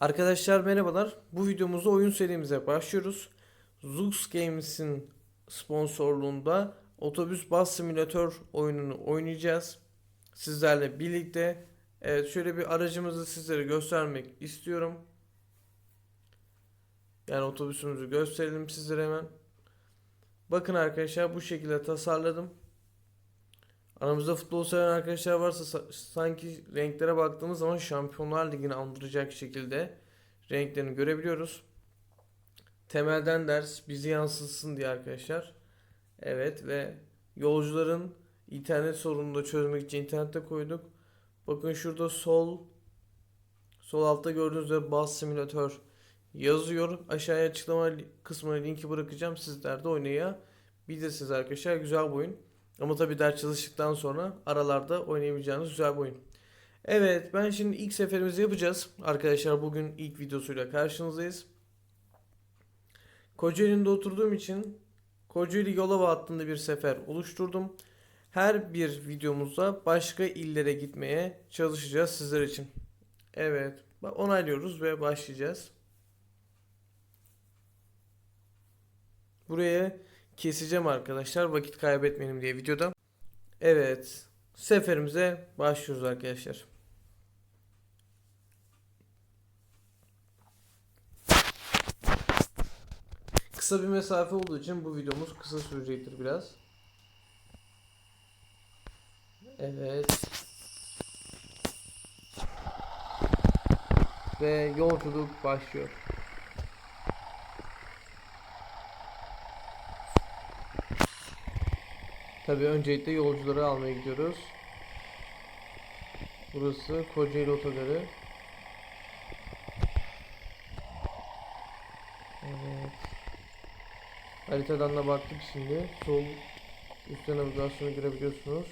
Arkadaşlar merhabalar. Bu videomuzda oyun serimize başlıyoruz. Zux Games'in sponsorluğunda Otobüs Bus Simülatör oyununu oynayacağız. Sizlerle birlikte. Evet şöyle bir aracımızı sizlere göstermek istiyorum. Yani otobüsümüzü gösterelim sizlere hemen. Bakın arkadaşlar bu şekilde tasarladım. Aramızda futbol seven arkadaşlar varsa sa- sanki renklere baktığımız zaman Şampiyonlar Ligi'ni andıracak şekilde renklerini görebiliyoruz. Temelden ders bizi yansıtsın diye arkadaşlar. Evet ve yolcuların internet sorununu da çözmek için internette koyduk. Bakın şurada sol sol altta gördüğünüz üzere Bus Simülatör yazıyor. Aşağıya açıklama kısmına linki bırakacağım. Sizler de oynayabilirsiniz arkadaşlar. Güzel bir oyun. Ama tabii ders çalıştıktan sonra aralarda oynayabileceğiniz güzel bir oyun. Evet ben şimdi ilk seferimizi yapacağız. Arkadaşlar bugün ilk videosuyla karşınızdayız. Kocaeli'nde oturduğum için Kocaeli Yolova hattında bir sefer oluşturdum. Her bir videomuzda başka illere gitmeye çalışacağız sizler için. Evet onaylıyoruz ve başlayacağız. Buraya keseceğim arkadaşlar vakit kaybetmeyelim diye videoda. Evet seferimize başlıyoruz arkadaşlar. Kısa bir mesafe olduğu için bu videomuz kısa sürecektir biraz. Evet. Ve yolculuk başlıyor. Tabii öncelikle yolcuları almaya gidiyoruz. Burası Kocaeli Otogarı. Evet. Haritadan da baktık şimdi. Sol üstte navigasyonu görebiliyorsunuz.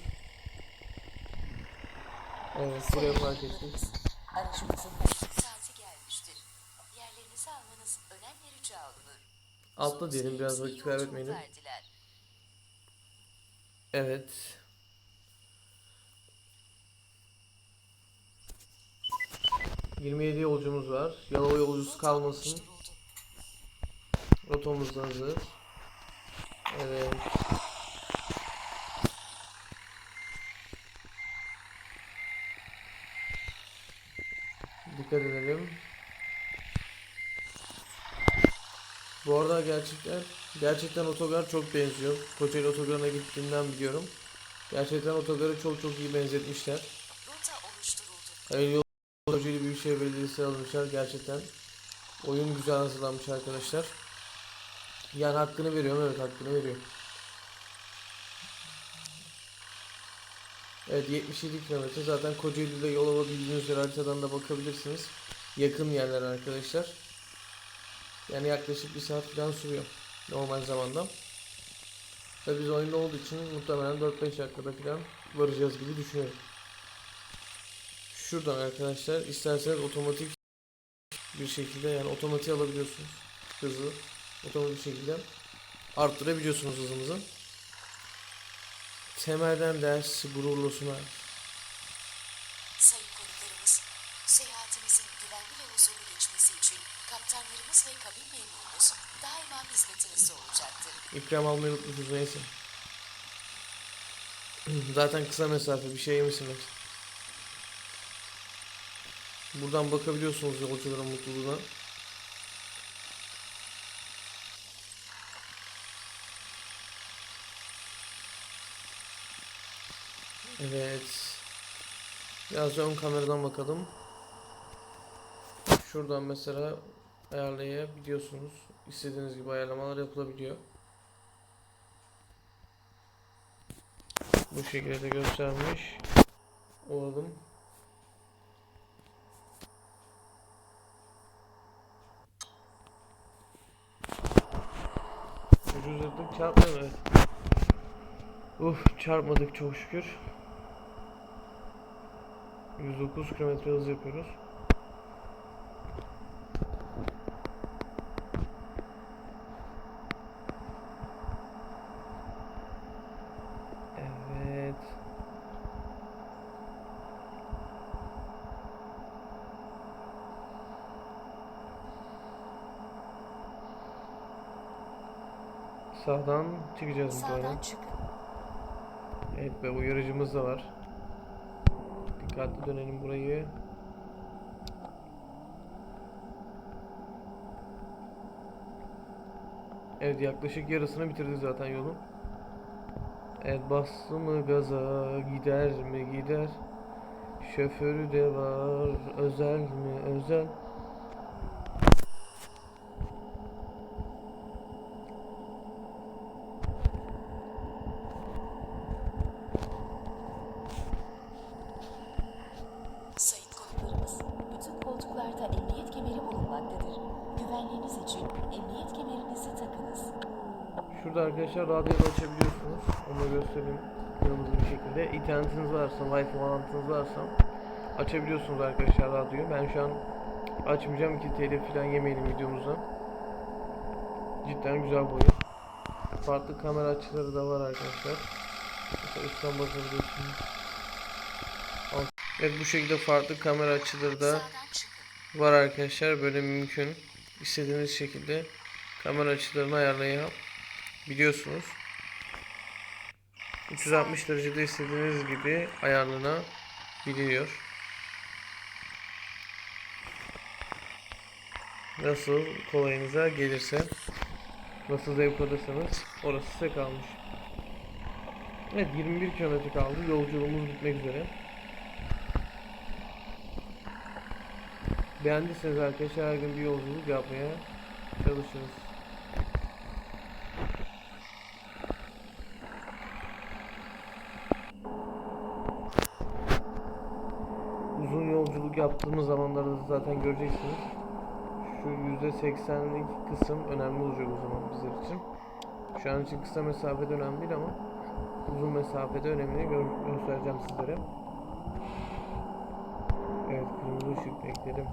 Evet buraya fark ettik. Aracımızın diyelim biraz vakit kaybetmeyelim. Evet. ...27 yolcumuz var. Yalova yolcusu kalmasın. Rotamız da hazır. Evet. Bu arada gerçekten gerçekten otogar çok benziyor. Kocaeli otogarına gittiğimden biliyorum. Gerçekten otogarı çok çok iyi benzetmişler. Rota oluşturuldu. Hayır yol Kocaeli Büyükşehir Belediyesi almışlar gerçekten. Oyun güzel hazırlanmış arkadaşlar. Yani hakkını veriyorum evet hakkını veriyorum. Evet 77 kilometre zaten Kocaeli'de Yolova bildiğiniz üzere haritadan da bakabilirsiniz. Yakın yerler arkadaşlar. Yani yaklaşık bir saat falan sürüyor normal zamanda. Ve biz oyunda olduğu için muhtemelen 4-5 dakikada falan varacağız gibi düşünüyorum. Şuradan arkadaşlar isterseniz otomatik bir şekilde yani otomatik alabiliyorsunuz hızı otomatik bir şekilde arttırabiliyorsunuz hızınızı. Temelden ders gururlu seyahatimizin güvenli ve huzurlu geçmesi için kaptanlarımız ve kabin memurumuz daima hizmetinizde olacaktır. İkram almayı unutmuşuz neyse. Zaten kısa mesafe bir şey yemişsiniz. Buradan bakabiliyorsunuz yolcuların mutluluğuna. Evet. Biraz ön kameradan bakalım. Şuradan mesela ayarlayabiliyorsunuz. İstediğiniz gibi ayarlamalar yapılabiliyor. Bu şekilde de göstermiş olalım. Ucuzladık çarpmadı evet. Uf çarpmadık çok şükür. 109 km hız yapıyoruz. Evet. Sağdan çıkacağız Sağdan muhtemelen. çıkın. Evet ve uyarıcımız da var. Dikkatli dönelim burayı. Evet yaklaşık yarısını bitirdik zaten yolun. Evet bastı mı gaza gider mi gider. Şoförü de var özel mi özel. Şurada arkadaşlar radyoyu açabiliyorsunuz. Onu göstereyim kırmızı bir şekilde. İnternetiniz varsa, wifi bağlantınız varsa açabiliyorsunuz arkadaşlar radyoyu. Ben şu an açmayacağım ki telif falan yemeyelim videomuza. Cidden güzel boyu. Farklı kamera açıları da var arkadaşlar. Mesela üstten bakabiliyorsunuz. Evet bu şekilde farklı kamera açıları da var arkadaşlar. Böyle mümkün. İstediğiniz şekilde kamera açılarını ayarlayabiliyorsunuz. 360 derecede istediğiniz gibi ayarlanabiliyor. Nasıl kolayınıza gelirse, nasıl zevk alırsanız orası size kalmış. Evet 21 kilometre kaldı. Yolculuğumuz bitmek üzere. Beğendiyseniz arkadaşlar her gün bir yolculuk yapmaya çalışırız. Uzun yolculuk yaptığımız zamanlarda da zaten göreceksiniz. Şu %80'lik kısım önemli olacak o zaman bizler için. Şu an için kısa mesafede önemli değil ama uzun mesafede önemli gör- göstereceğim sizlere. Evet kırmızı ışık bekledim.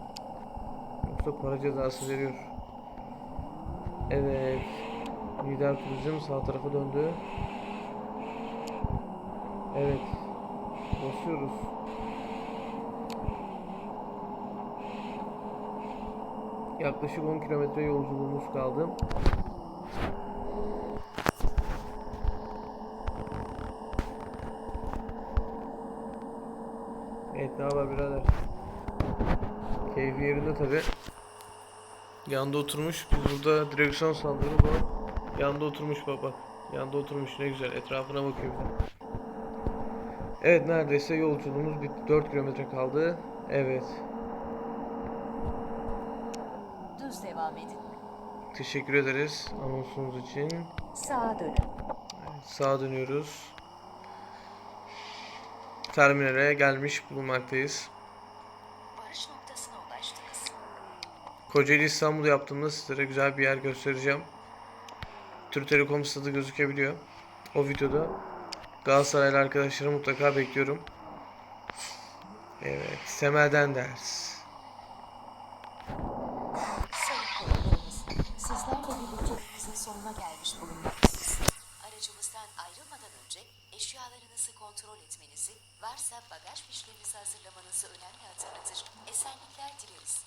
Yoksa para cezası veriyor. Evet. Lider turizm sağ tarafa döndü. Evet. Basıyoruz. Yaklaşık 10 kilometre yolculuğumuz kaldı. Evet ne haber birader? Keyfi yerinde tabi. Yanda oturmuş. Biz burada direksiyon sallıyoruz. O yanda oturmuş baba. Yanda oturmuş ne güzel. Etrafına bakıyor. Evet neredeyse yolculuğumuz bitti. 4 kilometre kaldı. Evet. Düz devam edin. Teşekkür ederiz anonsunuz için. Sağa dönün. Sağa dönüyoruz. Terminale gelmiş bulunmaktayız. Varış noktasına ulaştınız. Kocaeli İstanbul yaptığımda sizlere güzel bir yer göstereceğim. Türk Telekom stadı gözükebiliyor. O videoda Galatasaraylı arkadaşları mutlaka bekliyorum. Evet, Semel'den ders. Sayın konuklarımız, sizlerle birlikte yolumuzun sonuna gelmiş bulunmaktayız. Aracımızdan ayrılmadan önce eşyalarınızı kontrol etmenizi, varsa bagaj fişlerinizi hazırlamanızı önemli hatırlatır. Esenlikler dileriz.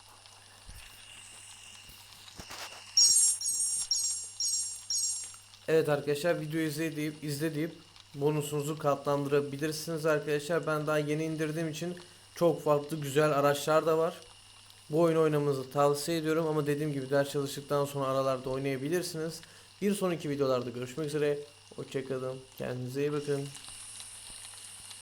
Evet arkadaşlar videoyu izle deyip, izle deyip bonusunuzu katlandırabilirsiniz arkadaşlar. Ben daha yeni indirdiğim için çok farklı güzel araçlar da var. Bu oyunu oynamanızı tavsiye ediyorum ama dediğim gibi ders çalıştıktan sonra aralarda oynayabilirsiniz. Bir sonraki videolarda görüşmek üzere. Hoşçakalın. Kendinize iyi bakın.